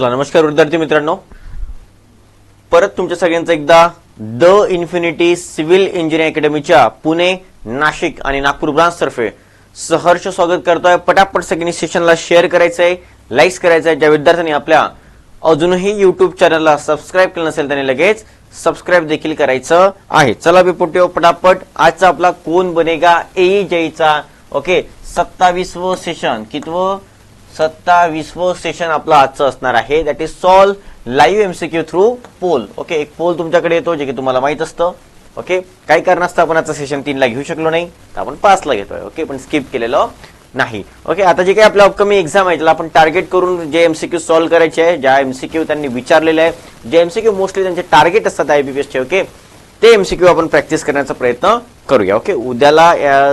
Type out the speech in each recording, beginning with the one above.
चला नमस्कार विद्यार्थी मित्रांनो. परत तुमच्या सगळ्यांचं एकदा द इन्फिनिटी सिव्हिल इंजिनिअरिंग अकॅडमीच्या पुणे नाशिक आणि नागपूर ब्रांच तर्फे सहर्ष स्वागत करतोय. पटापट सगळ्यांनी सेशनला शेअर करायचंय लाईक्स करायचंय. ज्या विद्यार्थ्यांनी आपल्या अजूनही युट्यूब चॅनलला सबस्क्राईब केलं नसेल त्यांनी लगेच सबस्क्राईब देखील करायचं आहे. चला बिपोटिओ पटापट. आजचा आपला कोण बनेगा ए जयचा ओके सत्तावीसवं सेशन कितवं? सत्तावीसवं सेशन आपलं आजचं असणार आहे. That is solve live MCQ through poll okay एक पोल तुमच्याकडे येतो जे की तुम्हाला माहीत असतं. ओके काही कारणास्तव आपण आजचं सेशन तीनला घेऊ शकलो नाही. तर आपण पाचला घेतोय. ओके पण स्किप केलेलं नाही. ओके आता जे काही आपल्या अपकमिंग एक्झाम आहे त्याला आपण टार्गेट करून जे एमसीक्यू सॉल्व्ह करायचे आहे ज्या एमसीक्यू त्यांनी विचारलेले आहे जे एमसीक्यू मोस्टली त्यांचे टार्गेट असतात आयबीपीएसचे ओके ते एमसीक्यू आपण प्रॅक्टिस करण्याचा प्रयत्न करूया ओके उद्याला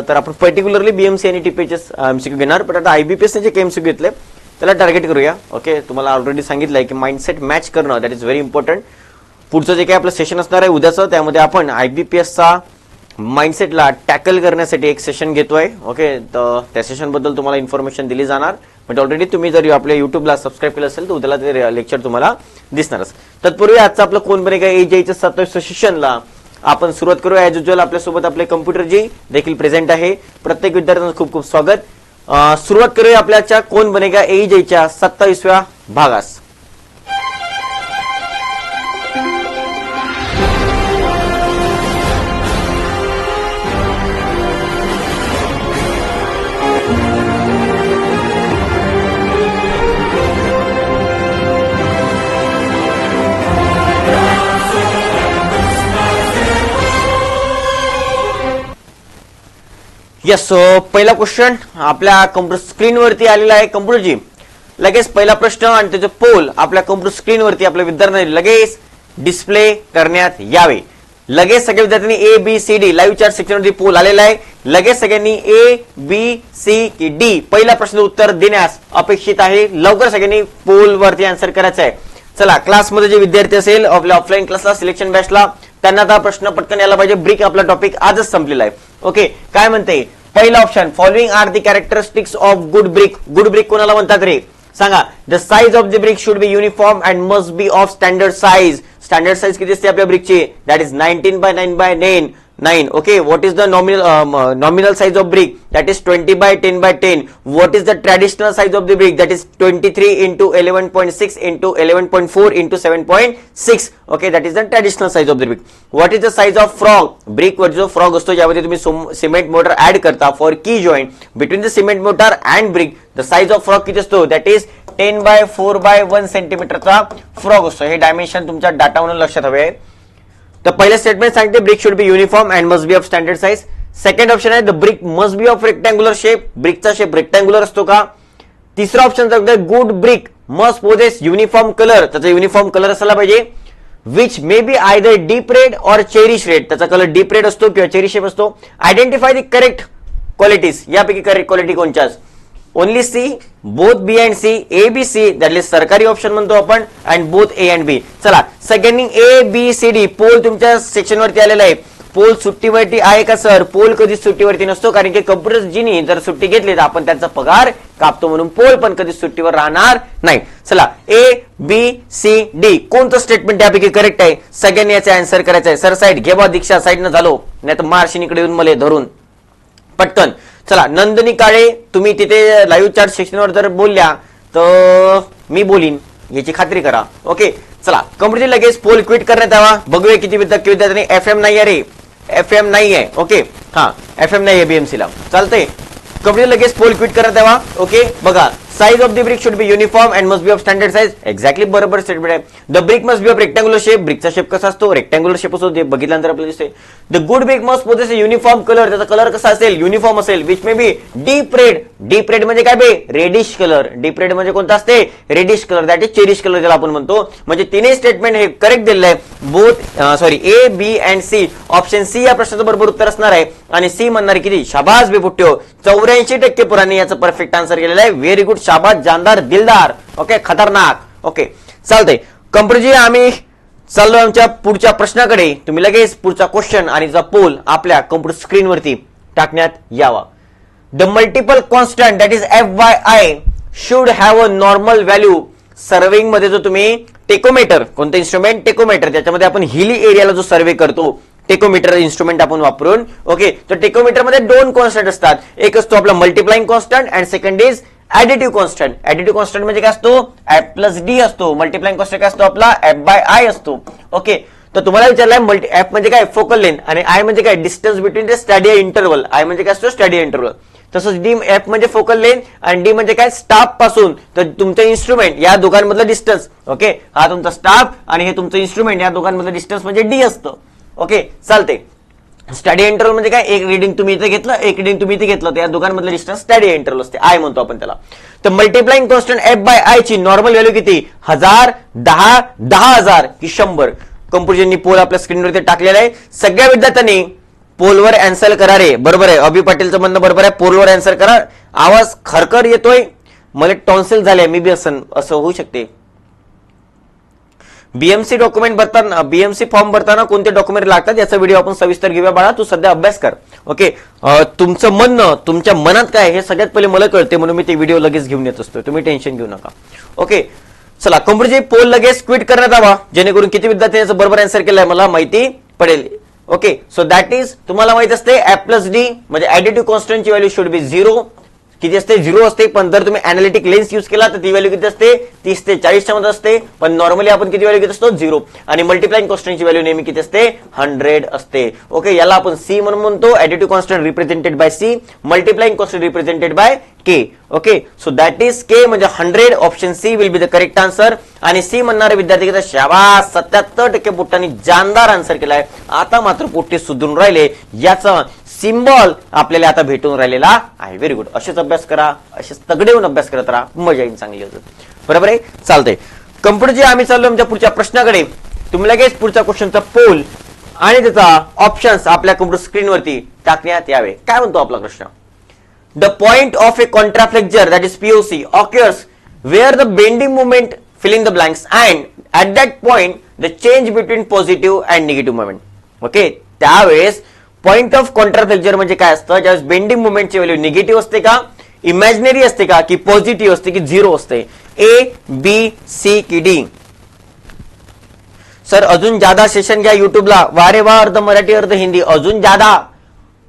तर आपण पर्टिक्युलरली बीएमसी आणि टीपीएचएस एमसीक्यू घेणार पण आता आयबीपीएसने जे एमसीक्यू घेतले त्याला टार्गेट करूया ओके तुम्हाला ऑलरेडी सांगितलंय की माइंडसेट मॅच करणं दॅट इज व्हेरी इम्पॉर्टंट पुढचं जे काही आपलं सेशन असणार आहे उद्याचं त्यामध्ये आपण आयबीपीएसचा माइंडसेटला टॅकल करण्यासाठी एक सेशन घेतोय ओके तर त्या सेशनबद्दल तुम्हाला इन्फॉर्मेशन दिली जाणार म्हणजे ऑलरेडी तुम्ही जर आपल्या युट्यूबला सबस्क्राईब केलं असेल तर उद्याला ते लेक्चर तुम्हाला दिसणारच. तत्पूर्वी आजचं आपलं कोण बनेगा ए जेच्या सत्तावीस सेशनला आपण सुरुवात करूया. ॲज युजल आपल्यासोबत आपले कम्प्युटर जी देखील प्रेझेंट आहे. प्रत्येक विद्यार्थ्यांचं खूप खूप स्वागत. सुरुवात करूया आपल्याच्या कोण बनेगा ए जेच्या सत्तावीसव्या भागास. येस पहिला क्वेश्चन आपल्या कम्प्युटर स्क्रीनवरती आलेला आहे कम्प्युटरची लगेच पहिला प्रश्न आणि त्याचे पोल आपल्या कम्प्युटर स्क्रीनवरती आपल्या विद्यार्थ्यांनी लगेच डिस्प्ले करण्यात यावे. लगेच सगळ्या विद्यार्थ्यांनी A B C D live chart सेक्शनवरती poll आलेला आहे. लगेच सगळ्यांनी ए बी सी की डी पहिल्या प्रश्नाचं उत्तर देण्यास अपेक्षित आहे. लवकर सगळ्यांनी पोल वरती आन्सर करायचं आहे. चला क्लासमध्ये जे विद्यार्थी असेल आपल्या ऑफलाईन क्लासला सिलेक्शन बॅचला त्यांना आता प्रश्न पटकन यायला पाहिजे. ब्रिक आपला टॉपिक आजच संपलेला आहे. ओके काय म्हणते? पहिला option following are the characteristics of good brick good brick कोणाला म्हणतात रे? सांगा. The size of the brick should be uniform and must be of standard size standard size किती असते आपल्या ब्रिकची that is nineteen by nine by nine nine okay what is the nominal nominal size of brick that is twenty by ten by ten what is the traditional size of the brick that is twenty three into eleven point six into eleven point four into seven point six okay that is the traditional size of the brick what is the size of frog brick वर जो frog असतो ज्यामध्ये तुम्ही cement mortar add करता for की joint between the cement mortar and brick the size of frog किती असतो? That is ten by four by one सेंटीमीटरचा frog असतो. हे डायमेन्शन तुमच्या डाटावरून लक्षात हवे आहे. तर पहिलं स्टेटमेंट सांगते brick should be uniform and must be of standard size second option आहे the brick must be of rectangular shape ब्रिकचा shape rectangular असतो का? तिसरा ऑप्शन सांगतोय good brick must possess uniform colour त्याचा युनिफॉर्म कलर असायला पाहिजे. Which may be either deep red or cherish red त्याचा colour deep red असतो किंवा चेरी शेप असतो. आयडेंटिफाय द करेक्ट क्वालिटीज यापैकी correct quality कोणच्याच? Only C both B and C A B C that is सरकारी option म्हणतो आपण and both A and B चला seconding A B C D poll तुमच्या section वरती आलेला आहे. पोल सुट्टीवरती आहे का सर पोल कधीच सुट्टीवरती नसतो? कारण की कम्प्युटर जिनी जर सुट्टी घेतली तर आपण त्यांचा पगार कापतो म्हणून पोल पण कधीच सुट्टीवर राहणार नाही. चला ए बी सी डी कोणतं स्टेटमेंट यापैकी करेक्ट आहे? सगळ्यांनी याचा आन्सर करायचा आहे सर साईड घेवा दीक्षा. साईडनं झालो. नाही तर मार्शिनीकडे येऊन मला धरून. पटकन. चला नंदिनी काळे तुम्ही तिथे लाईव्ह चार्ट सेक्शनवर जर बोलल्या तर मी बोलीन. याची खात्री करा. ओके चला कंपनी लगेच पोल क्विट करण्यात यावा. बघूया किती विद्यार्थी विद्यार्थ्यांनी एफ एम नाही आहे रे एफ एम नाही आहे ओके हा एफ एम नाही आहे बीएमसीला चालतंय. कंपनी लगेच पोल क्विट करण्यात यावा. ओके बघा. Size of the brick should be uniform and must be of standard size exactly बरोबर स्टेटमेंट आहे. The brick must be of rectangular shape ब्रिकचा shape कसा असतो? रेक्टँग्युलर शेप असतो बघितल्यानंतर आपल्याला दिसते the good brick must possess uniform colour त्याचा colour कसा असेल? युनिफॉर्म असेल. Which may be deep red deep red म्हणजे काय बे? रेडिश कलर डीप रेड म्हणजे कोणता असते? Reddish colour that is cherish colour ज्याला आपण म्हणतो. म्हणजे तिन्ही स्टेटमेंट हे करेक्ट दिलेलं आहे. Both sorry A B and C option C या प्रश्नाचं बरोबर उत्तर असणार आहे. आणि सी म्हणणार किती? शाबाज बेपुट्यो चौऱ्याऐंशी टक्के पुराने याचं परफेक्ट आन्सर केलेलं आहे. व्हेरी गुड शाबाद जानदार दिलदार. ओके खतरनाक. ओके चालतंय. कंपनीजी आम्ही चाललो आमच्या पुढच्या प्रश्नाकडे. तुम्ही लगेच पुढचा क्वेश्चन आणि पोल आपल्या कम्प्युटर स्क्रीनवरती टाकण्यात यावा. The multiple constant that is F Y I should have a normal value सर्व्हिंगमध्ये जो तुम्ही टेकोमीटर कोणतं इन्स्ट्रुमेंट टेकोमीटर त्याच्यामध्ये आपण हिली एरियाला जो सर्वे करतो टेकोमीटर इन्स्ट्रुमेंट आपण वापरून. ओके तर टेकोमीटरमध्ये दोन कॉन्स्टंट असतात. एक असतो आपला multiplying constant and second is additive constant additive constant म्हणजे काय असतो? एफ प्लस डी असतो. मल्टिप्लाइंग कॉन्स्टंट काय असतो? आपला एफ बाय आय असतो. ओके तर तुम्हाला विचारलाय मल्टी एफ म्हणजे काय? फोकल लेन आणि आय म्हणजे काय? Distance between the stadia interval I म्हणजे काय असतो? स्टॅडिया इंटरवल तसंच डी एफ म्हणजे फोकल लेन आणि डी म्हणजे काय? स्टाफपासून. तर तुमचं इन्स्ट्रुमेंट या दोघांमधलं डिस्टन्स ओके हा तुमचा स्टाफ आणि हे तुमचं इन्स्ट्रुमेंट या दोघांमधलं डिस्टन्स म्हणजे डी असतं. ओके चालते स्टडी इंटरवल म्हणजे काय? एक रिडिंग तुम्ही इथे घेतलं एक रिडिंग तुम्ही इथे घेतलं. तर या दोघांमधलं डिस्टन्स स्टडी इंटरवल असते. आय म्हणतो आपण त्याला. तर multiplying constant F by I ची नॉर्मल व्हॅल्यू किती? हजार दहा दहा हजार की शंभर. कंपोजरनी पोल आपल्या स्क्रीनवरती टाकलेला आहे. सगळ्या विद्यार्थ्यांनी पोलवर अँसर करा रे. बरोबर आहे. अभि पाटीलचं म्हणणं बरोबर आहे. पोलवर अँसर करा. आवाज खरखर येतोय. मला टॉन्सिल झाले मी बी असं असं होऊ शकते. बीएमसी डॉक्युमेंट भरताना बीएमसी फॉर्म भरताना कोणते डॉक्युमेंट लागतात याचा व्हिडिओ आपण सविस्तर घेऊया. बाळा तू सध्या अभ्यास कर. ओके तुमचं म्हणणं तुमच्या मनात काय हे सगळ्यात पहिले मला कळते म्हणून मी ते व्हिडिओ लगेच घेऊन येत असतो. तुम्ही टेन्शन घेऊ नका. ओके चला कम्प्युटरची पोल लगेच क्विट करण्यात यावा जेणेकरून किती विद्यार्थी याचं बरोबर आन्सर केलाय मला माहिती पडेल. ओके सो दॅट इज तुम्हाला माहीत असते एफ प्लस डी म्हणजे ऍडिटिव्ह कॉन्स्टंटची व्हॅल्यू शुड बी झिरो किती असते? झिरो असते पण जर तुम्ही अनालिटिक लेन्स युज केला तर ती व्हॅल्यू किती असते? तीस ते चाळीसच्या मध्ये असते पण नॉर्मली आपण किती व्हॅल्यू घेत असतो? झिरो. आणि मल्टिप्लाईंग कॉन्स्टंटची व्हॅल्यू नेहमी किती असते? हंड्रेड असते. ओके याला आपण सी म्हणून म्हणतो additive constant represented by C multiplying constant represented by K okay so that is K म्हणजे hundred option C will be the correct answer आणि सी म्हणणारे विद्यार्थी किती? शाबास! सत्याहत्तर टक्के पुट्टांनी जानदार आन्सर केलाय. आता मात्र पोट्टे सुधरून राहिले. याचा सिम्बॉल आपल्याला आता भेटून राहिलेला आहे. व्हेरी गुड असेच अभ्यास करा असेच तगडे होऊन अभ्यास करत राहा. मजा येईल चांगली होतं. बरोबर आहे? चालतंय. कम्प्युटरचे आम्ही चाललो आमच्या पुढच्या प्रश्नाकडे तुम्ही लगेच पुढच्या क्वेश्चनचा पोल आणि त्याचा ऑप्शन्स आपल्या कम्प्युटर स्क्रीनवरती टाकण्यात यावे. काय म्हणतो आपला प्रश्न? The point of a contraflexure that is POC occurs where the bending movement filling the blanks and at that point the change between positive and negative movement okay त्यावेळेस पॉइंट ऑफ कॉन्ट्राफेक्चर म्हणजे काय असतं? ज्यावेळेस bending मुवमेंटची value negative असते का? Imaginary असते का? की पॉझिटिव्ह असते की झिरो असते? ए बी सी की डी सर अजून जादा सेशन घ्या युट्यूबला वारे वा अर्ध मराठी अर्ध हिंदी. अजून जादा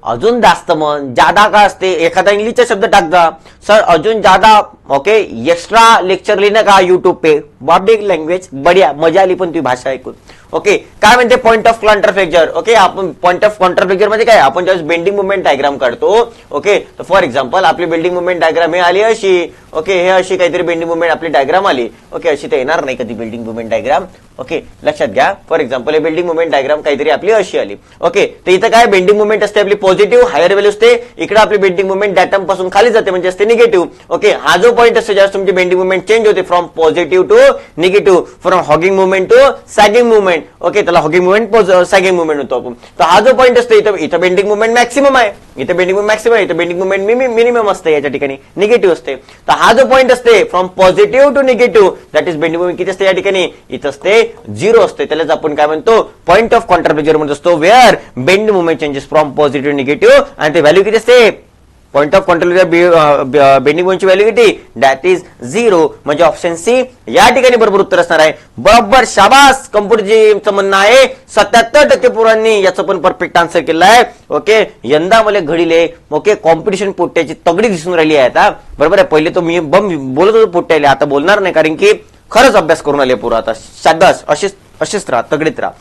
अजून जास्त मन. जादा का असते? एखादा इंग्लिशचा शब्द टाकता. सर अजून जादा ओके? एक्स्ट्रा लेक्चर लिहिणं का युट्यूब पे? बॉबिक लँग्वेज बढिया मजा आली पण ती भाषा ऐकून. ओके? काय म्हणते? Point of contraflexure okay? आपण पॉइंट ऑफ कॉन्ट्राफ्लेक्चर म्हणजे काय? आपण ज्यावेळेस बेंडिंग मुवमेंट डायग्राम काढतो ओके? तर फॉर एक्झाम्पल आपली बेंडिंग मुवमेंट डायग्राम हे आली अशी. ओके? हे अशी काहीतरी बेंडिंग मुवमेंट आपली डायग्राम आली. ओके? अशी तर येणार नाही कधी बिल्डिंग मुवमेंट डायग्राम ओके? लक्षात घ्या. फॉर एक्झाम्पल हे बिल्डिंग मुवमेंट डायग्राम काहीतरी आपली अशी आली. ओके? तर इथं काय? बेंडिंग मुवमेंट असते आपली पॉझिटिव्ह हायर व्हॅल्यू असते इकडे आपली बेंडिंग मुवमेंट डॅटमपासून खाली जाते म्हणजे असते निगेटिव्ह ओके? हा जो पॉईंट असतो ज्यावेळेस तुमची बेंडिंग मुवमेंट चेंज होते from positive to negative from hogging movement to sagging movement okay त्याला हॉगिंग मुवमेंट सॅगिंग मुवमेंट होतो आपण. तर हा जो पॉईंट असतो इथं इथं बेंडिंग मुवमेंट मॅक्सिमम आहे. इथं बेंडिंग मुवमेंट मॅक्सिमम आहे इथं बेंडिंग मुवमेंट मिनिमम असते याच्या ठिकाणी. निगेटिव्ह असते. तर हा जो पॉईंट असते from positive to negative that is bending movement किती असते या ठिकाणी? इथं असते झिरो असते. त्यालाच आपण काय म्हणतो? पॉईंट ऑफ कॉन्ट्राप्लेजर म्हणत असतो where bend movement changes from positive negative आणि ते व्हॅल्यू किती असते? पॉईंट ऑफ कॉन्ट्रोल बेंडिंग पॉईंटची व्हॅल्यू किती? दॅट इज झिरो म्हणजे ऑप्शन सी या ठिकाणी बरोबर उत्तर असणार आहे. बरोबर शाबास! कम्प्युटरजीचं म्हणणं आहे सत्याहत्तर टक्के पोरांनी याचं पण परफेक्ट आन्सर केलं आहे. ओके यंदा मला घडीले ओके कॉम्पिटिशन पोट्याची तगडी दिसून राहिली आहे आता. बरोबर आहे? पहिले तो मी बम बोलत होतो पोट्याले. आता बोलणार नाही कारण की खरंच अभ्यास करून आले पुरा आता. शाबास! असेच असेच राहा तगडीत राहा.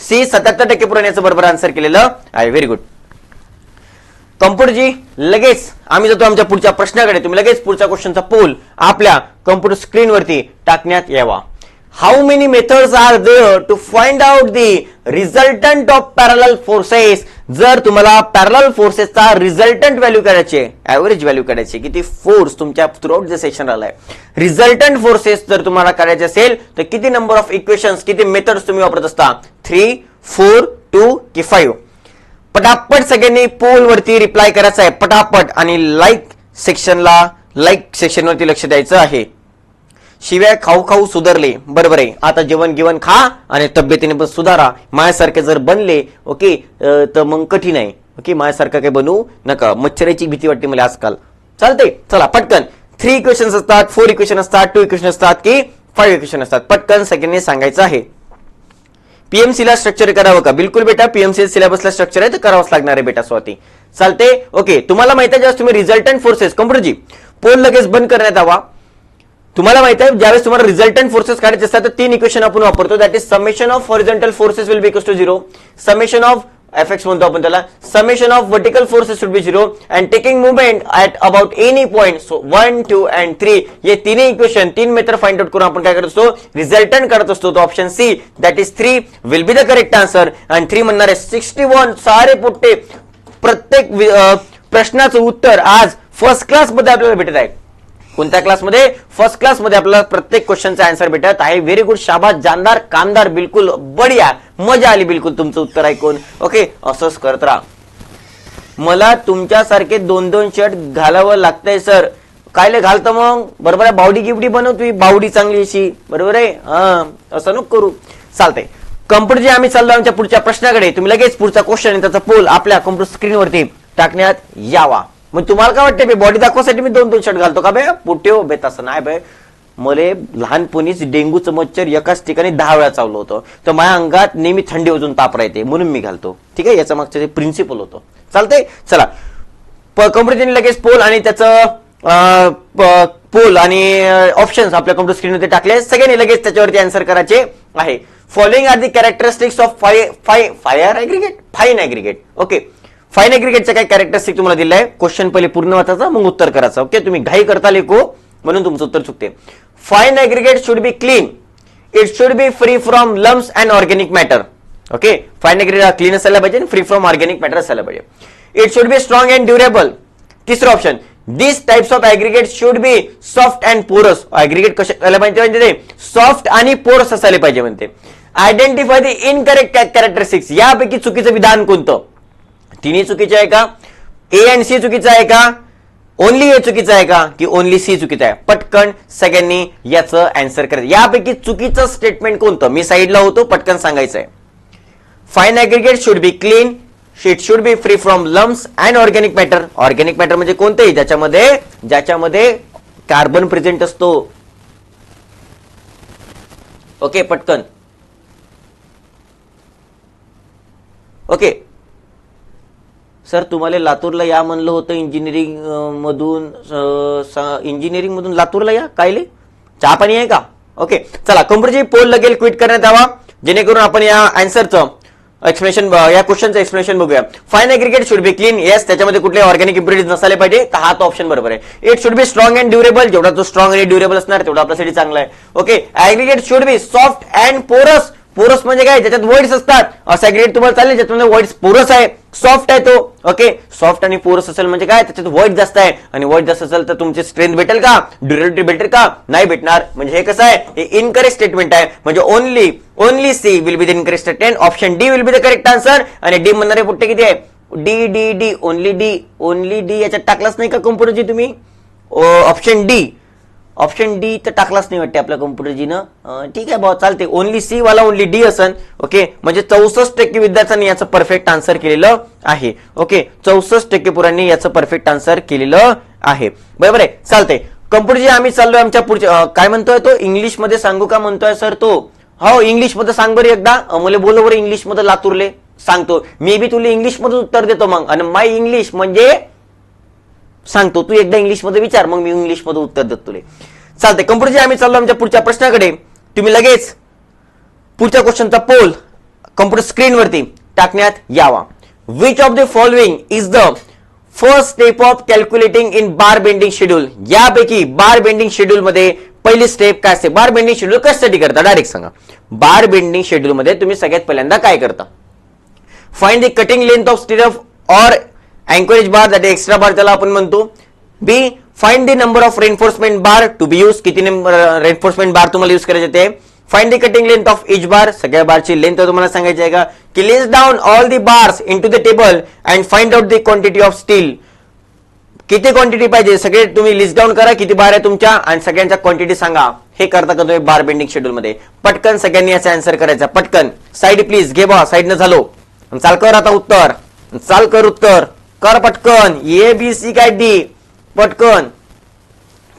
सी सत्याहत्तर टक्के पोरांनी याचं बरोबर आन्सर केलेलं आहे. व्हेरी गुड कम्प्युटरजी लगेच आम्ही जातो आमच्या पुढच्या प्रश्नाकडे. तुम्ही लगेच पुढच्या क्वेश्चनचा पोल आपल्या कम्प्युटर स्क्रीनवरती टाकण्यात यावा. How many methods are there to find out the resultant of parallel forces जर तुम्हाला पॅरल फोर्सेसचा रिझल्टंट व्हॅल्यू करायचे ऍव्हरेज व्हॅल्यू करायचे किती फोर्स तुमच्या थ्रूआउट जे सेशन आलाय. रिझल्टंट फोर्सेस जर तुम्हाला करायचे असेल तर किती नंबर ऑफ इक्वेशन्स किती मेथड्स तुम्ही वापरत असता? थ्री फोर टू की फाईव्ह पटापट सगळ्यांनी पोल वरती रिप्लाय करायचा आहे. पटापट आणि लाईक सेक्शनला लाईक सेक्शनवरती लक्ष द्यायचं आहे. शिवाय खाऊ खाऊ सुधारले. बरोबर आहे. आता जेवण गिवण खा आणि तब्येतीने पण सुधारा. माझ्यासारखे जर बनले ओके तर मग कठीण आहे. ओके माझ्यासारखं काही बनवू नका. मच्छराची भीती वाटते मला आजकाल. चालते चला पटकन. थ्री इक्वेशन्स असतात फोर इक्वेशन असतात टू इक्वेशन असतात की फाईव्ह इक्वेशन असतात. पटकन सगळ्यांनी सांगायचं आहे. पीएमसीला स्ट्रक्चर करावं का? बिलकुल बेटा पीएमसी सिलेबसला स्ट्रक्चर आहे तर करावंच लागणार आहे बेटा स्वाती. चालते ओके तुम्हाला माहिती आहे ज्यावेळेस तुम्ही रिझल्टंट फोर्सेस कम्प्युटरजी पोल लगेच बंद करण्यात यावा. तुम्हाला माहिती आहे ज्यावेळेस तुम्हाला रिझल्टंट फोर्सेस काढायचे असतात तर तीन इक्वेशन आपण वापरतो. That is summation of horizontal forces will be equal to zero summation of F X म्हणतो आपण त्याला summation of vertical forces should be zero and taking movement at about any point so one two and three हे तिन्ही equation तीन method find out करून आपण काय करत असतो रिझल्टंट करत असतो तो option C that is three will be the correct answer आणि थ्री म्हणणार आहे सिक्स्टी वन सारे पुट्टे प्रत्येक प्रश्नाचं उत्तर आज फर्स्ट क्लासमध्ये आपल्याला भेटत आहे कोणत्या क्लासमध्ये? फर्स्ट क्लासमध्ये आपल्याला प्रत्येक क्वेश्चनचा आन्सर भेटत आहे. व्हेरी गुड शाबाद जानदार कामदार बिलकुल बढिया. मजा आली बिलकुल तुमचं उत्तर ऐकून. ओके असंच करत राहा. मला तुमच्यासारखे दोन दोन शर्ट घालावं लागतंय सर कायले घालतं मग? बरोबर आहे बावडी गिवडी बनवतोय. बावडी चांगली अशी. बरोबर आहे? हा असं नको करू. चालतंय. कम्प्युटर जे आम्ही चाललो आमच्या पुढच्या प्रश्नाकडे तुम्ही लगेच पुढचा क्वेश्चन आणि त्याचा पोल आपल्या कम्प्युटर स्क्रीनवरती टाकण्यात यावा. मग तुम्हाला काय वाटतं बॉडी दाखवासाठी मी दोन दोन शर्ट घालतो का बे? पुट्यो बे नाही बे. मले लहानपणीच डेंगूचं मच्छर एकाच ठिकाणी दहा वेळा चावलं होतं. तर माझ्या अंगात नेहमी थंडी वाजून ताप राहते म्हणून मी घालतो. ठीक आहे? याचा मागचं प्रिन्सिपल होतं. चालतंय? चला. कम्प्युटरने लगेच पोल आणि त्याचं पोल आणि ऑप्शन्स आपल्या कम्प्युटर स्क्रीनवरती टाकले. सगळ्यांनी लगेच त्याच्यावरती आन्सर करायचे आहे. Following are the characteristics of fi fi fire aggregate fine aggregate okay fine ऍग्रिगेटचं काय कॅरेक्टरिस्टिक तुम्हाला दिलं आहे. क्वेश्चन पहिले पूर्ण वाचायचा मग उत्तर करायचं. ओके तुम्ही घाई करता लेखो म्हणून तुमचं उत्तर चुकते. Fine aggregate should be clean it should be free from lumps and organic matter okay fine aggregate clean असायला पाहिजे फ्री फ्रॉम ऑर्गॅनिक मॅटर असायला पाहिजे. It should be strong and durable तिसरं option this types of aggregate should be soft and porous aggregate कसे असायला पाहिजे म्हणजे ते. सॉफ्ट आणि पोरस असायला पाहिजे म्हणते. आयडेंटिफाय द इनकरेक्ट कॅरेक्टरिस्टिक्स यापैकी चुकीचं विधान कोणतं? तिन्ही चुकीचे आहे का? ए अँड सी चुकीचं आहे का? ओनली ए चुकीचं आहे का? की ओनली सी चुकीचं आहे? पटकन सगळ्यांनी याचं अँसर करायचं यापैकी चुकीचं स्टेटमेंट कोणतं? मी साईडला होतो पटकन सांगायचं आहे. Fine aggregate should be clean sheet should be free from lumps and organic matter organic matter म्हणजे कोणतेही? ज्याच्यामध्ये ज्याच्यामध्ये कार्बन प्रेझेंट असतो. ओके पटकन. ओके सर तुम्हाला लातूरला या म्हणलं होतं इंजिनिअरिंग मधून इंजिनिअरिंग मधून लातूरला या? कायले? चहा पाणी आहे का? ओके चला कम्प्युटरची पोल लगेल क्विट करण्यात यावा. जेणेकरून आपण या अँसरचं एक्सप्लेनेशन या क्वेश्चनचं एक्सप्लेनेशन बघूया. Fine aggregate should be clean yes त्याच्यामध्ये कुठले ऑर्गॅनिक इम्प्युरिटीज नसायला पाहिजे. तर हा तो ऑप्शन बरोबर आहे? It should be strong and durable जेवढा तो स्ट्रॉंग आणि ड्युरेबल असणार तेवढा आपल्यासाठी चांगला आहे. Okay aggregate should be soft and porous porous म्हणजे काय? ज्याच्यात वर्ड्स असतात. असं ग्रेड तुम्हाला चालेल ज्याच्यामध्ये म्हणजे वर्ड्स पोरस आहे. सॉफ्ट आहे तो ओके सॉफ्ट आणि पोरस असेल म्हणजे काय? त्याच्यात वर्ड जास्त आहे. आणि वर्ड जास्त असेल तर तुमची स्ट्रेंथ भेटेल का? ड्युरेबिलिटी भेटेल का? नाही भेटणार. म्हणजे हे कसं आहे? हे इनकरेक्ट स्टेटमेंट आहे. म्हणजे only only C will be the incorrect statement option D will be the correct answer आणि डी म्हणणारे पुट्टे किती आहे? D D D only D only D याच्यात टाकलाच नाही का कम्प्युटरची तुम्ही? ऑप्शन डी ऑप्शन डी तर टाकलाच नाही वाटते आपल्या कम्प्युटरजीनं अं, ठीक आहे भाऊ चालते ओनली सी वाला ओनली डी असन ओके म्हणजे चौसष्ट टक्के विद्यार्थ्यांनी याचं परफेक्ट आन्सर केलेलं आहे ओके चौसष्ट टक्के पुरांनी याचं परफेक्ट आन्सर केलेलं आहे. बरोबर आहे? चालते कम्प्युटरजी आम्ही चाललोय आमच्या पुढच्या काय म्हणतोय तो? इंग्लिशमध्ये सांगू का म्हणतोय सर तो? हो इंग्लिशमध्ये सांग बरं एकदा. मला बोल बरं इंग्लिशमध्ये लातूरले. सांगतो. मी बी तुला इंग्लिशमध्ये उत्तर देतो मग. आणि माय इंग्लिश म्हणजे सांगतो तू एकदा इंग्लिशमध्ये विचार मग मी इंग्लिशमध्ये उत्तर देतो तुले. चालते कम्प्युटरचे आम्ही चाललो आमच्या पुढच्या प्रश्नाकडे. तुम्ही लगेच पुढच्या क्वेश्चनचा पोल कम्प्युटर स्क्रीनवरती टाकण्यात यावा. Which of the following is the first step of calculating in bar bending schedule यापैकी बार बेंडिंग शेड्यूल मध्ये पहिली स्टेप काय असते? बार बेंडिंग शेड्यूल कशासाठी करता? डायरेक्ट सांगा. बार बेंडिंग शेड्यूल मध्ये तुम्ही सगळ्यात पहिल्यांदा काय करता? Find the cutting length of steel or anchorage bar that extra bar त्याला आपण म्हणतो. B find the number of reinforcement bar to be use किती रेनफोर्समेंट बार तुम्हाला यूज करायचे ते? Find the cutting length of each bar सगळ्या बारची length तुम्हाला सांगायची आहे का? की list down all the bars in to the table and find out the quantity of steel किती क्वांटिटी पाहिजे? सगळे तुम्ही लिस्ट डाऊन करा किती बार आहे तुमच्या आणि सगळ्यांच्या क्वांटिटी सांगा. हे करता का तुम्ही बार बेंडिंग शेड्यूल मध्ये. पटकन सगळ्यांनी याचा आन्सर करायचा. पटकन. साईड प्लीज घे बा साईडनं झालो. चाल कर आता उत्तर. चाल कर उत्तर. कर पटकन. ए बी सी काय? डी पटकन.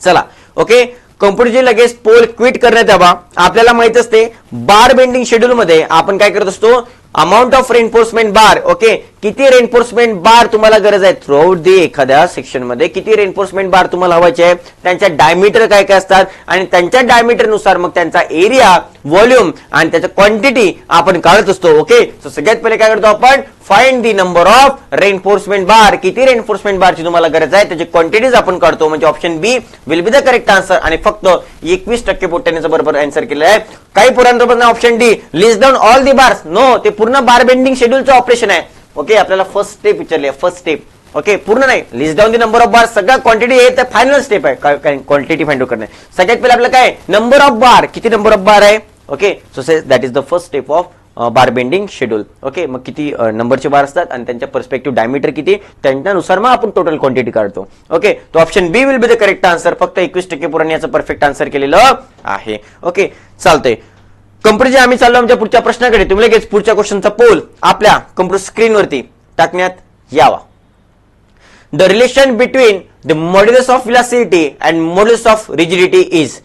चला ओके कम्प्युटरची लगेच पोल क्विट करण्यात यावा. आपल्याला माहीत असते बार बेंडिंग शेड्यूल मध्ये आपण काय करत असतो? Amount of reinforcement bar okay किती रेनफोर्समेंट बार तुम्हाला गरज आहे? थ्रू आउट दी एखाद्या सेक्शनमध्ये किती रेनफोर्समेंट बार तुम्हाला हवायचे आहे? त्यांच्या डायमीटर काय काय असतात? आणि त्यांच्या डायमीटरनुसार मग त्यांचा एरिया व्हॉल्यूम आणि त्याच्या क्वांटिटी आपण काढत असतो ओके सो सगळ्यात पहिले काय करतो आपण? Find the number of reinforcement bar किती रेनफोर्समेंट बारची तुम्हाला गरज आहे? त्याची क्वांटिटीज आपण काढतो. म्हणजे option B will be the correct answer आणि फक्त एकवीस टक्के पोट्याने बरोबर आन्सर केलं आहे काही पुरांतर option D list down all the bars no ते पूर्ण बार बेंडिंग शेड्यूलचं ऑपरेशन आहे. ओके आपल्याला फर्स्ट स्टेप विचारली आहे फर्स्ट स्टेप ओके पूर्ण नाही. List down the number of bar सगळ्या क्वांटिटी आहे तर फायनल स्टेप आहे. क्वांटिटी फाइंड करणे. सगळ्यात पहिले आपलं काय? नंबर ऑफ बार किती नंबर ऑफ बार आहे? Okay so say that is the first step of bar bending schedule okay मग किती uh, नंबरचे बार असतात आणि त्यांच्या पर्स्पेक्टिव्ह डायमीटर किती? त्यांच्यानुसार मग आपण टोटल क्वांटिटी काढतो. ओके तो option B will be the correct answer फक्त एकवीस टक्के पुराने याचं परफेक्ट आन्सर केलेलं आहे. ओके चालतंय. कंपनी जे आम्ही चाललो आमच्या पुढच्या प्रश्नाकडे तुम्ही लगेच पुढच्या क्वेश्चनचा पोल आपल्या कंप्युटर स्क्रीनवरती टाकण्यात यावा. The relation between the modulus of elasticity and modulus of rigidity is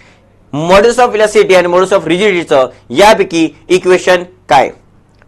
modulus of elasticity and modulus of रिजिडिटीच यापैकी इक्वेशन काय?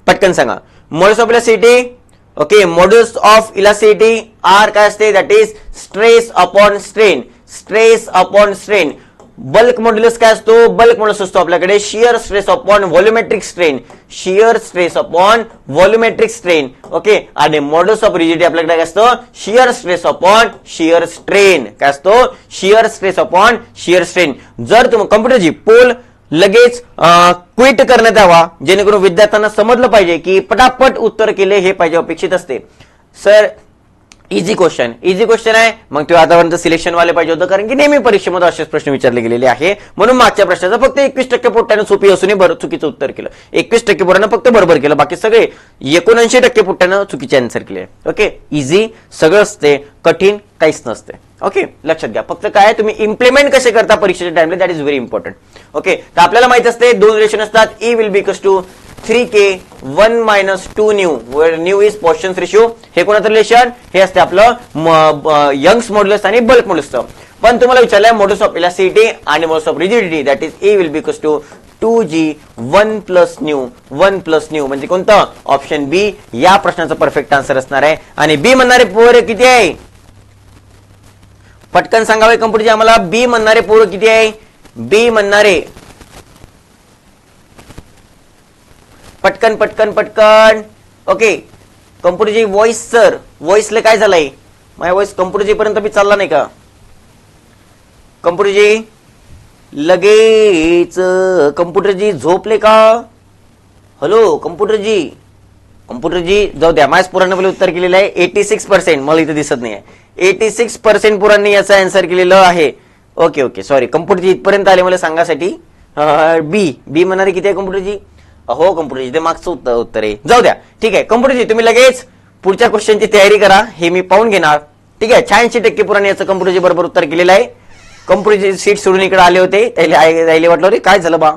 पटकन सांगा. Modulus of elasticity okay modulus of elasticity are काय असते? That is stress upon strain stress upon strain bulk modulus काय असतो? Bulk modulus असतो आपल्याकडे. Shear stress upon volumetric strain shear stress upon volumetric strain okay आणि modulus of rigidity आपल्याकडे काय असतं? Shear stress upon shear strain काय असतो? Shear stress upon shear strain जर तुम्ही कम्प्युटरची पोल लगेच क्विट करण्यात यावा जेणेकरून विद्यार्थ्यांना समजलं पाहिजे की पटापट उत्तर केले हे पाहिजे अपेक्षित असते. Sir easy question easy question आहे. मग ते आतापर्यंत सिलेक्शन वाले पाहिजे होतं. कारण की नेहमी परीक्षेमध्ये असेच प्रश्न विचारले गेलेले आहे. म्हणून मागच्या प्रश्नाचं फक्त एकवीस टक्के पोट्यानं सोपी असूनही बरं चुकीचं उत्तर केलं. एकवीस टक्के पोरानं फक्त बरोबर केलं. बाकी सगळे एकोणऐंशी टक्के पोट्यानं चुकीचे आन्सर केले. ओके इझी सगळं असते. कठीण. काहीच नसते. ओके लक्षात घ्या. फक्त काय तुम्ही इम्प्लिमेंट कसे करता परीक्षेच्या टाइमला that is very important okay तर आपल्याला माहीत असते दोन रिलेशन असतात. E will be equals to three K one minus two nu वर न्यू इज पोर्शन्स रेशिओ हे कोणाचं रिलेशन हे असते आपलं यंग्स मॉड्युलस आणि बल्क मॉड्युलसचं पण तुम्हाला विचारलंय मोडस ऑफ इलासिटी आणि modulus of rigidity that is A will be equals to two G one plus nu one plus nu म्हणजे कोणतं? ऑप्शन बी या प्रश्नाचं परफेक्ट आन्सर असणार आहे. आणि बी म्हणणारे पोर किती आहे? पटकन सांगावे कंप्युटरचे आम्हाला. बी म्हणणारे पोरं किती आहे? बी म्हणणारे पटकन पटकन पटकन. ओके. कम्प्युटरची व्हॉइस सर व्हॉइसला काय झालंय? माझ्या व्हॉइस कम्प्युटरची पर्यंत बी चालला नाही का? कम्प्युटरची लगेच कम्प्युटरजी झोपले का? हॅलो कम्प्युटरजी कम्प्युटरजी जाऊ द्या माझ्या पुराणे उत्तर केलेलं आहे. एटी सिक्स पर्सेंट मला इथं दिसत नाही आहे एटी सिक्स पर्सेंट पुरांनी याचं आन्सर केलेलं आहे. Okay okay. सॉरी कम्प्युटरजी इथपर्यंत आले मला सांगासाठी. बी बी म्हणणारे किती आहे कम्प्युटरजी हो कम्प्युटरची ते मागचं उत्तर उत्तर. आहे जाऊ द्या. ठीक आहे कम्प्युटरची तुम्ही लगेच पुढच्या क्वेश्चनची तयारी करा. हे मी पाहून घेणार. ठीक आहे शहाऐंशी टक्के पुराने याचं कम्प्युटरची बरोबर उत्तर केलेलं आहे. कम्प्युटरची सीट सोडून इकडे आले होते. त्याला राहिले वाटलं रे काय झालं बा?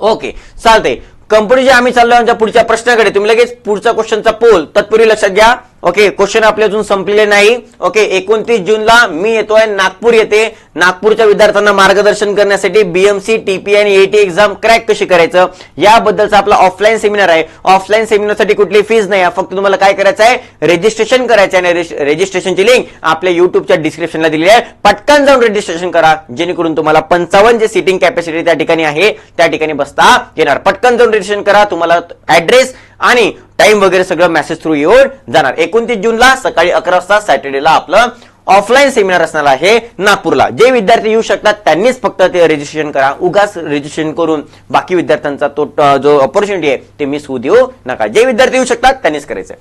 ओके चालते कम्प्युटरचे आम्ही चाललो आमच्या पुढच्या प्रश्नाकडे. तुम्ही लगेच पुढच्या क्वेश्चनचा पोल तत्पूर्वी लक्षात घ्या. ओके क्वेश्चन आपले अजून संपलेले नाही. ओके एकोणतीस जूनला मी येतोय नागपूर येते. नागपूरच्या विद्यार्थ्यांना मार्गदर्शन करण्यासाठी बीएमसी टीपी आणि एटी एक्झाम क्रॅक कशी करायचं? याबद्दलचा आपला ऑफलाईन सेमिनार आहे. ऑफलाईन सेमिनारसाठी कुठली फीज नाही फक्त तुम्हाला काय करायचं आहे? रजिस्ट्रेशन करायचं आहे. रजिस्ट्रेशनची लिंक आपल्या युट्यूबच्या डिस्क्रिप्शनला दिली आहे. पटकन जाऊन रजिस्ट्रेशन करा जेणेकरून तुम्हाला पंचावन्न जे सिटिंग कॅपॅसिटी त्या ठिकाणी आहे त्या ठिकाणी बसता येणार. पटकन जाऊन रजिस्ट्रेशन करा तुम्हाला ऍड्रेस आणि टाइम वगैरे सगळं मेसेज थ्रू येऊन जाणार. एकोणतीस जूनला सकाळी अकरा वाजता सॅटर्डेला आपलं ऑफलाईन सेमिनार असणार आहे नागपूरला. जे विद्यार्थी येऊ शकतात त्यांनीच फक्त ते रजिस्ट्रेशन करा. उगाच रजिस्ट्रेशन करून बाकी विद्यार्थ्यांचा तो जो ऑपॉर्च्युनिटी आहे ते मिस होऊ देऊ नका. जे विद्यार्थी येऊ शकतात त्यांनीच करायचं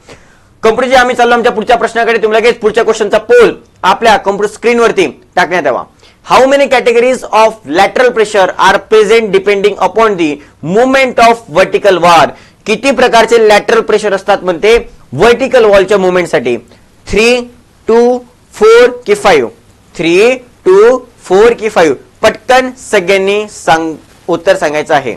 कम्प्युटरचे आम्ही चाललो आमच्या पुढच्या प्रश्नाकडे तुम्ही लगेच पुढच्या क्वेश्चनचा पोल आपल्या कम्प्युटर स्क्रीनवरती टाकण्यात यावा. How many categories of lateral pressure are present depending upon the movement of vertical wall किती प्रकारचे लॅटरल प्रेशर असतात म्हणते? व्हर्टिकल वॉलच्या मुवमेंटसाठी थ्री टू फोर की फाईव्ह थ्री टू फोर की फाईव्ह पटकन सगळ्यांनी सांग उत्तर सांगायचं आहे.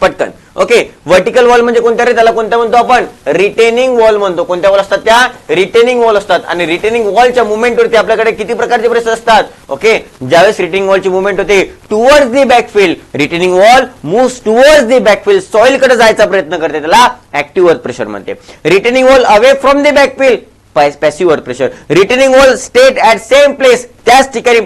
पटकन. ओके व्हर्टिकल वॉल म्हणजे कोणत्या रे? त्याला कोणत्या म्हणतो आपण? रिटेनिंग वॉल म्हणतो. कोणत्या वॉल असतात त्या? रिटेनिंग वॉल असतात. आणि रिटेनिंग वॉलच्या मुवमेंटवरती आपल्याकडे किती प्रकारचे प्रेस असतात? ओके ज्यावेळेस रिटेनिंग वॉलची मुवमेंट होते towards the backfield retaining wall move towards the backfield सॉइलकडे जायचा प्रयत्न करते. त्याला ऍक्टिव्ह प्रेशर म्हणते. Retaining wall away from the backfield passive earth pressure returning wall state at same place त्याच ठिकाणी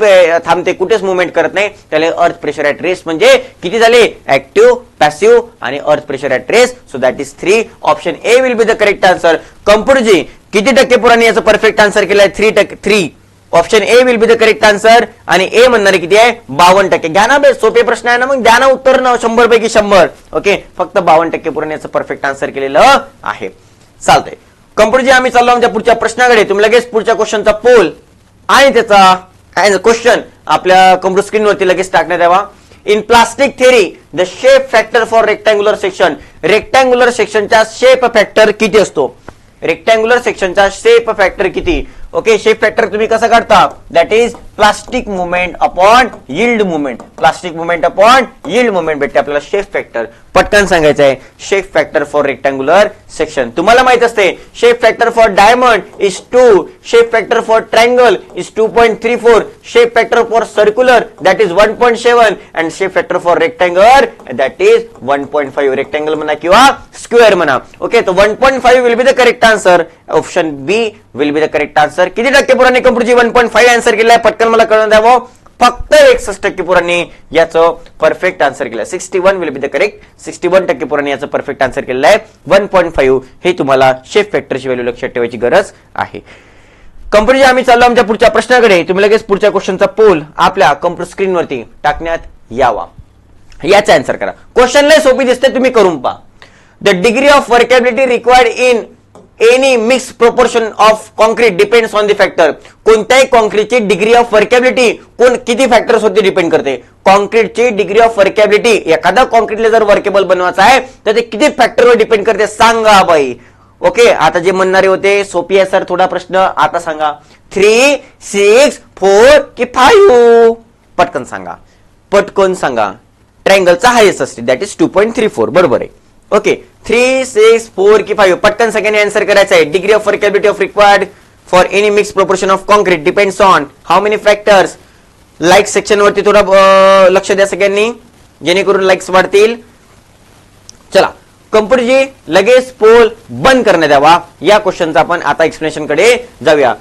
थांबते. कुठेच मुवमेंट करत नाही. त्याला अर्थ प्रेशर ऍट रेस्ट म्हणजे किती झाले? ऍक्टिव्ह पॅसिव्ह आणि earth pressure at rest so that is three option A will be the correct answer कम्प्युटरजी किती टक्के पुराने याचं परफेक्ट आन्सर केलंय? थ्री टक्के three option A will be the correct answer आणि ए म्हणणारे किती आहे? बावन्न टक्के. घ्या ना बे सोपे प्रश्न आहे ना मग. द्या ना उत्तर ना शंभर पैकी शंभर. ओके फक्त बावन्न टक्के पुराने याचं परफेक्ट आन्सर केलेलं आहे. चालतंय. कम्प्युटरजी आम्ही चाललो आमच्या पुढच्या प्रश्नाकडे. तुम्ही लगेच पुढच्या क्वेश्चनचा पोल आणि त्याचा क्वेश्चन आपल्या कम्प्युटर स्क्रीनवरती लगेच टाकण्यात यावा. In plastic theory the shape factor for rectangular section rectangular सेक्शनचा शेप फॅक्टर किती असतो? रेक्टँग्युलर सेक्शनचा शेप फॅक्टर किती? ओके शेप फॅक्टर तुम्ही कसं काढता? That is plastic movement upon yield movement plastic movement upon yield movement भेटते आपल्याला शेप फॅक्टर पटकन सांगायचं आहे shape factor for rectangular section तुम्हाला माहीत असते shape factor for diamond is two shape factor for triangle is two point three four shape factor for circular that is one point seven and shape factor for rectangle that is one point five rectangle म्हणा किंवा square म्हणा. Okay तर one point five will be the correct answer option B will be the correct answer किती टक्के पुरांनी कम्प्युटरची one point five answer केलाय? पटकन मला कळून द्यावं फक्त एकसष्ट टक्के पुरांनी याचं परफेक्ट आन्सर केलं sixty one will be the correct sixty one टक्के पुरांनी याचं परफेक्ट आन्सर केलेलं आहे वन पॉईंट फाईव्ह हे तुम्हाला शेफ फॅक्टरची व्हॅल्यू लक्षात ठेवायची गरज आहे. कंपनीच्या आम्ही चाललो आमच्या पुढच्या प्रश्नाकडे. तुम्ही लगेच पुढच्या क्वेश्चनचा पोल आपल्या कम्प्युटर स्क्रीनवरती टाकण्यात यावा. याचा आन्सर करा. क्वेश्चन लय सोपी दिसते तुम्ही करून पहा. The degree of workability required in any mix proportion of concrete depends on the factor कोणत्याही कॉन्क्रीटची डिग्री ऑफ वर्केबिलिटी कोण किती फॅक्टर्स होती डिपेंड करते? कॉन्क्रीटची डिग्री ऑफ वर्केबिलिटी एखादा कॉन्क्रीटला जर वर्केबल बनवायचा आहे तर ते किती फॅक्टरवर डिपेंड करते? सांगा बाई. ओके आता जे म्हणणारे होते सोपी आहे सर थोडा प्रश्न. आता सांगा. थ्री सिक्स फोर की फाईव्ह पटकन सांगा. पटकन सांगा. ट्रायंगलचा हायस्ट असते. That is two point three four बरोबर आहे. ओके थ्री सिक्स फोर की फाईव्ह पटकन सगळ्यांनी आन्सर करायचं आहे. Degree of workability of required for any mix proportion of concrete depends on how many factors like section वरती थोडं लक्ष द्या सगळ्यांनी. जेणेकरून लाईक्स वाढतील. चला. कम्प्युटरजी लगेच पोल बंद करण्यात यावा. या क्वेश्चनचा आपण आता एक्सप्लेनेशनकडे जाऊया.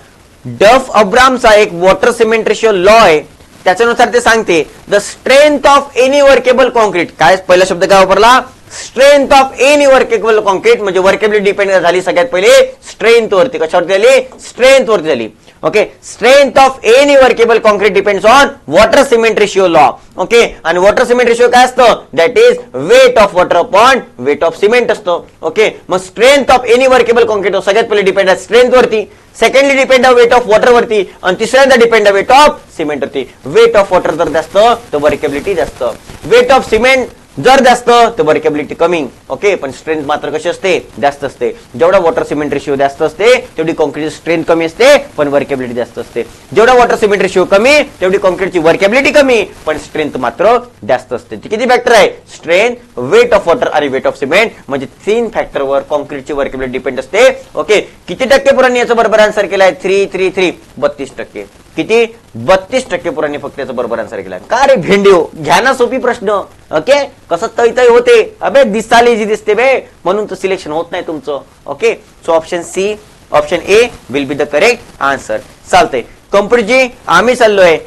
डफ अब्रामचा एक वॉटर सिमेंट रेशिओ लॉ आहे. त्याच्यानुसार ते सांगते the strength of any workable concrete काय पहिला शब्द काय वापरला? Strength of any workable concrete म्हणजे वर्केबिलिटी डिपेंड झाली सगळ्यात पहिले स्ट्रेंथ वरती. कशावरती झाली? स्ट्रेंथ वरती झाली. Okay strength of any workable concrete depends on water cement ratio law okay आणि वॉटर सिमेंट रेशिओ काय असतं? That is weight of water upon weight of cement असतो. ओके मग strength of any workable concrete सगळ्यात पहिले depend आहे strength वरती. Secondly depend आहे वेट ऑफ वॉटर वरती. आणि तिसऱ्यांदा डिपेंड आहे वेट ऑफ सिमेंट वरती. वेट ऑफ वॉटर जर जास्त तर वर्केबिलिटी जास्त. वेट ऑफ सिमेंट जर जास्त तर वर्केबिलिटी कमी. ओके पण स्ट्रेंथ मात्र कशी असते? जास्त असते. जेवढा वॉटर सिमेंट रेशिओ जास्त असते तेवढी कॉन्क्रीटची स्ट्रेंथ कमी असते पण वर्केबिलिटी जास्त असते. जेवढा वॉटर सिमेंट रेशिओ कमी तेवढी कॉन्क्रीटची वर्केबिलिटी कमी पण स्ट्रेंथ मात्र जास्त असते. किती फॅक्टर आहे? स्ट्रेंथ वेट ऑफ वॉटर आणि वेट ऑफ सिमेंट म्हणजे तीन फॅक्टरवर कॉन्क्रीटची वर्केबिलिटी डिपेंड असते. ओके किती टक्के पुराणी याचं बरोबर आन्सर केलाय? थ्री थ्री थ्री बत्तीस टक्के. किती बत्तीस टक्के पुराणी फक्त याचा बरोबर आन्सर केला. का रे भेंडिओ घ्या ना सोपी प्रश्न. ओके? कसं तै तै होते? अबे दिसाली जी दिसते बे. म्हणून तर सिलेक्शन होत नाही तुमचं. Okay? So option C option A will be the correct answer चालतंय. कम्प्युटर जी आम्ही चाललोय.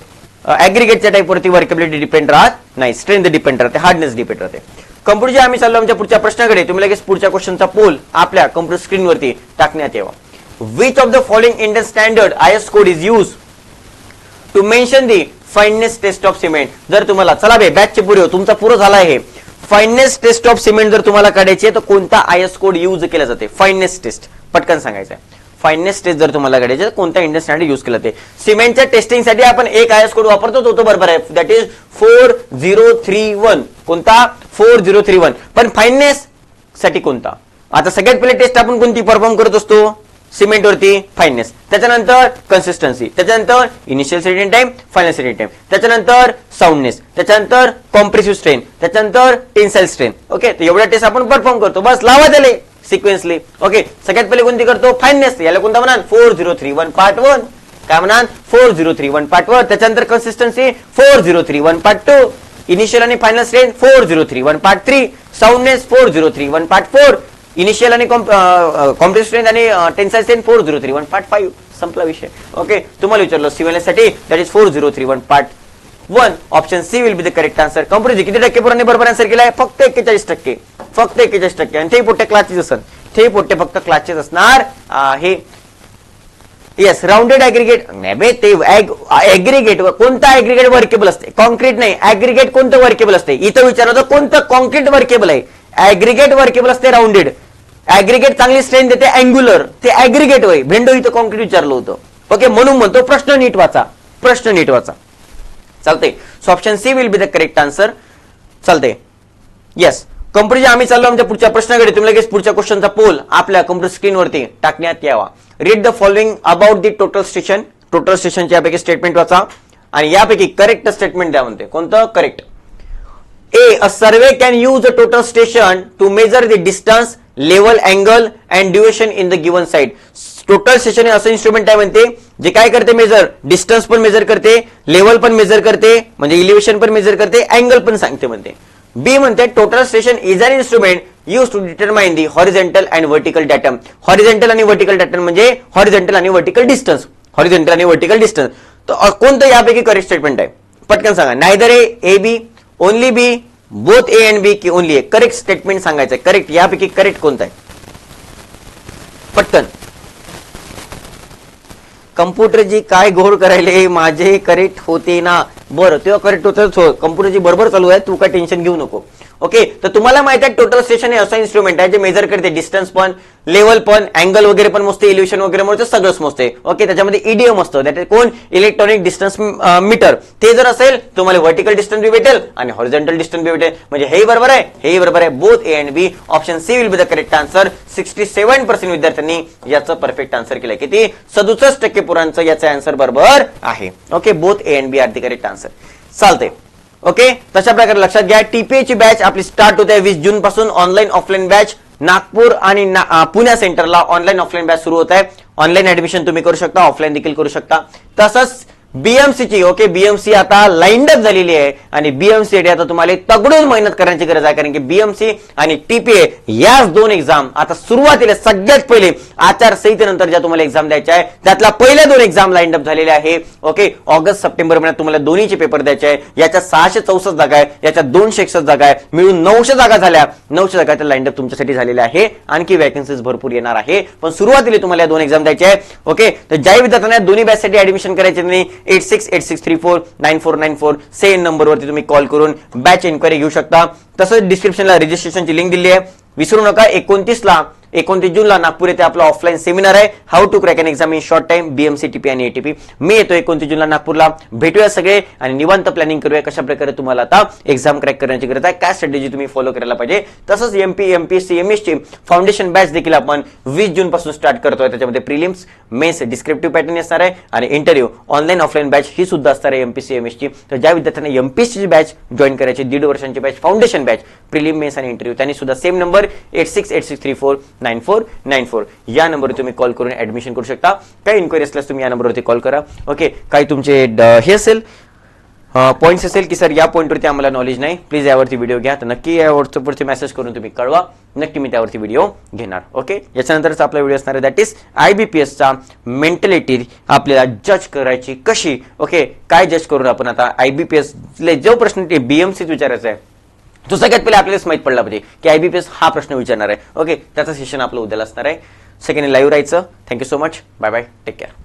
ऍग्रिगेटच्या टाईपवरती वर्केबिलिटी डिपेंड राहत नाही. स्ट्रेंथ डिपेंड राहते. हार्डनेस डिपेंड राहते. कम्प्युटर जी आम्ही चाललो आमच्या पुढच्या प्रश्नाकडे. तुम्ही लगेच पुढच्या क्वेश्चनचा पोल आपल्या कम्प्युटर स्क्रीनवरती टाकण्यात यावा. Which of the following Indian standard I S code is use to mention the fineness test of cement जर तुम्हाला चला बे बॅचचे पुढे हो, तुमचा पुरं झाला आहे फाईननेस टेस्ट ऑफ सिमेंट जर तुम्हाला काढायची आहे तर कोणता आय एस कोड यूज केला जाते? फाईननेस टेस्ट पटकन सांगायचं आहे टेस्ट जर तुम्हाला काढायचे तर कोणत्या इंडियन स्टँडर्ड यूज केलं ते? सिमेंटच्या टेस्टिंगसाठी आपण एक आय एस कोड वापरतो तो तो बरोबर आहे. That is four zero three one कोणता? फोर झिरो थ्री वन पण फाईननेस साठी कोणता? आता सगळ्यात पहिले टेस्ट आपण कोणती परफॉर्म करत असतो? सिमेंट वरती त्याच्यानंतर कन्सिस्टन्सी त्याच्यानंतर initial setting time final setting time त्याच्यानंतर साऊंडनेस त्याच्यानंतर कॉम्प्रेसिव्ह स्ट्रेन त्याच्यानंतर टेन्साईल स्ट्रेन ओके तर एवढ्या टेस्ट आपण परफॉर्म करतो. बस लावा त्याले. सिक्वेन्सली ओके सगळ्यात पहिले कोणती करतो? फाईननेस याला कोणता म्हणाल four zero three one part one काय म्हणाल four zero three one part one त्याच्यानंतर consistency four zero three one part two initial आणि final strain four zero three one part three soundness four zero three one part four initial आणि compress strength आणि tensile strength four zero three one part five संपला विषय. Okay तुम्हाला विचारलं सिव्हिलसाठी that is four zero three one part one option C will be the correct answer company किती टक्के पोरांनी बरोबर आन्सर केलाय? फक्त एक्केचाळीस टक्के. फक्त एक्केचाळीस टक्के. आणि ते पोट्टे क्लासेस असत ते पोट्टे फक्त क्लासचेच असणार आहे. येस राऊंडेड अॅग्रिगेट नाही ते अॅग्रिगेट कोणतं अॅग्रिगेट वर्केबल असते? कॉन्क्रीट नाही. अॅग्रिगेट कोणतं वर्केबल असते? इथं विचारलं तर कोणतं कॉन्क्रीट वर्केबल आहे? ऍग्रिगेट वर्केबल असते राऊंडेड ऍग्रिगेट चांगली स्ट्रेंथ देते अँग्युलर ते ऍग्रिगेट होय भेंडो इथं कॉन्क्रीट विचारलं होतं. ओके म्हणून म्हणतो प्रश्न नीट वाचा. प्रश्न नीट वाचा. चालते so option C will be the correct answer चालते येस कंपनीच्या आम्ही चाललो आमच्या पुढच्या प्रश्नाकडे तुम्ही लगेच पुढच्या क्वेश्चनचा पोल आपल्या कम्प्युटर स्क्रीनवरती टाकण्यात यावा. Read the following about the total station total स्टेशनच्या यापैकी स्टेटमेंट वाचा. आणि यापैकी करेक्ट स्टेटमेंट द्या म्हणते कोणतं? Correct A a survey can use a total station to measure the distance level angle and duration in the given site. Total station हे असं इन्स्ट्रुमेंट आहे म्हणते जे काय करते मेजर डिस्टन्स पण मेजर करते लेवल पण मेजर करते म्हणजे इलिव्हेशन पण मेजर करते अँगल पण सांगते म्हणते. बी म्हणते total station is an instrument use to determine the horizontal and vertical datum horizontal आणि व्हर्टिकल डॅटम म्हणजे हॉरिझेंटल आणि व्हर्टिकल डिस्टन्स हॉरिझेंटल आणि व्हर्टिकल डिस्टन्स तर कोणतं यापैकी करेक्ट स्टेटमेंट आहे? पटकन सांगा. Neither A A B only B both A and B की ओनली ए करेक्ट स्टेटमेंट सांगायचं करेक्ट यापैकी करेक्ट कोणतं आहे? पटकन. कम्प्युटरजी काय घोड करायले माझे करेक्ट होते ना? बरं तेव्हा करेक्ट होतं. कम्प्युटरची बरोबर चालू आहे तू काय टेन्शन घेऊ नको. ओके तर तुम्हाला माहिती आहे टोटल स्टेशन हे असं इन्स्ट्रुमेंट आहे जे मेजर करते डिस्टन्स पण लेवल पण अँगल वगैरे पण मोजते इल्युशन वगैरे मोजते सगळंच मोजते. ओके त्याच्यामध्ये ईडीएम असतो. दॅट इज कोण? इलेक्ट्रॉनिक डिस्टन्स मीटर ते जर असेल तुम्हाला व्हर्टिकल डिस्टन्स बी भेटेल आणि हॉरिझॉन्टल डिस्टन्स बी भेटेल. म्हणजे हेही बरोबर आहे हेही बरोबर आहे. Both A and B option C will be the correct answer sixty seven percent विद्यार्थ्यांनी याचं परफेक्ट आन्सर केलंय. किती? सदुसष्ट टक्के पुरांचं याचं आन्सर बरोबर आहे. Okay both A and B are the correct answer चालते ओके तशा प्रकारे लक्षात घ्या. टीपीएची बॅच आपली स्टार्ट होते वीस जून पासून. ऑनलाईन ऑफलाईन बॅच नागपूर आणि ना- पुण्या सेंटरला ऑनलाईन ऑफलाईन बॅच सुरू होत आहे. ऑनलाईन ऍडमिशन तुम्ही करू शकता ऑफलाईन देखील करू शकता. तसंच बीएमसी ची ओके बीएमसी आता लाईंडअप झालेली आहे. आणि बीएमसी आता तुम्हाला तगडून मेहनत करण्याची गरज आहे. कारण की बीएमसी आणि टीपीए याच दोन एक्झाम आता सुरुवातीला सगळ्यात पहिले आचारसंहितेनंतर ज्या तुम्हाला एक्झाम द्यायच्या आहे त्यातल्या पहिल्या दोन एक्झाम लाईंडअप झालेल्या आहे. ओके ऑगस्ट सप्टेंबर महिन्यात तुम्हाला दोन्हीचे पेपर द्यायचे आहे. याच्या सहाशे चौसष्ट जागा आहे. याच्या दोनशे एकसष्ट जागा आहे. मिळून नऊशे जागा झाल्या. नऊशे जागा त्या लाईंड तुमच्यासाठी झालेल्या आहे. आणखी वॅकन्सीज भरपूर येणार आहे. पण सुरुवातीला तुम्हाला या दोन एक्झाम द्यायचे आहे. ओके तर ज्या विद्यार्थ्यांना दोन्ही बॅचसाठी ऍडमिशन करायचे नाही eight six eight six three four nine four nine four same नंबरवरती तुम्ही कॉल करून बॅच इन्क्वायरी घेऊ शकता. तसंच डिस्क्रिप्शनला रजिस्ट्रेशनची लिंक दिली आहे. विसरू नका. एकोणतीसला एकोणतीस जूनला नागपूर येथे आपला ऑफलाईन सेमिनार आहे. How to crack an exam in short time BMC TP आणि एटीपी मी येतो एकोणतीस जूनला नागपूरला. भेटूया सगळे आणि निवांत प्लॅनिंग करूया कशा प्रकारे तुम्हाला आता एक्झाम क्रॅक करण्याची गरज आहे. काय स्ट्रॅटेजी तुम्ही फॉलो करायला पाहिजे. तसंच एमपी एमपीएससी एमएसची फाउंडेशन बॅच देखील आपण वीस जून पासून स्टार्ट करतोय. त्याच्यामध्ये प्रिलिम्स मेन्स डिस्क्रिप्टिव्ह पॅटर्न असणार आहे आणि इंटरव्ह्यू ऑनलाईन ऑफलाईन बॅच ही सुद्धा असणार आहे एमपीसी एमएसची तर ज्या विद्यार्थ्यांना एमपीएससी बॅच जॉईन करायची दीड वर्षांची batch foundation batch prelim mains आणि इंटरव्ह्यू त्यांनी सुद्धा same number eight six eight six three four nine four nine four या नंबरवर तुम्ही कॉल करून ऍडमिशन करू शकता. काही इन्क्वायरी असल्यास तुम्ही या नंबरवरती कॉल करा. ओके काही तुमचे हे असेल पॉईंट्स असेल की सर या पॉईंटवरती आम्हाला नॉलेज नाही. प्लीज यावरती व्हिडिओ घ्या. तर नक्की या व्हॉट्सअपवरती मेसेज करून तुम्ही कळवा. नक्की मी त्यावरती व्हिडिओ घेणार. ओके याच्यानंतरच आपला व्हिडिओ असणार आहे. That is I B P एसचा mentality आपल्याला जज करायची कशी? ओके काय जज करून आपण आता आय बी पी एसले जो प्रश्न ते बीएमसीत विचारायचा आहे. तो सगळ्यात पहिले आपल्यालाच माहीत पडला पाहिजे की आयबीपीएस हा प्रश्न विचारणार आहे. ओके त्याचं सेशन आपलं उद्याला असणार आहे. सेकंड लाईव्ह राहायचं. Thank you so much bye bye take care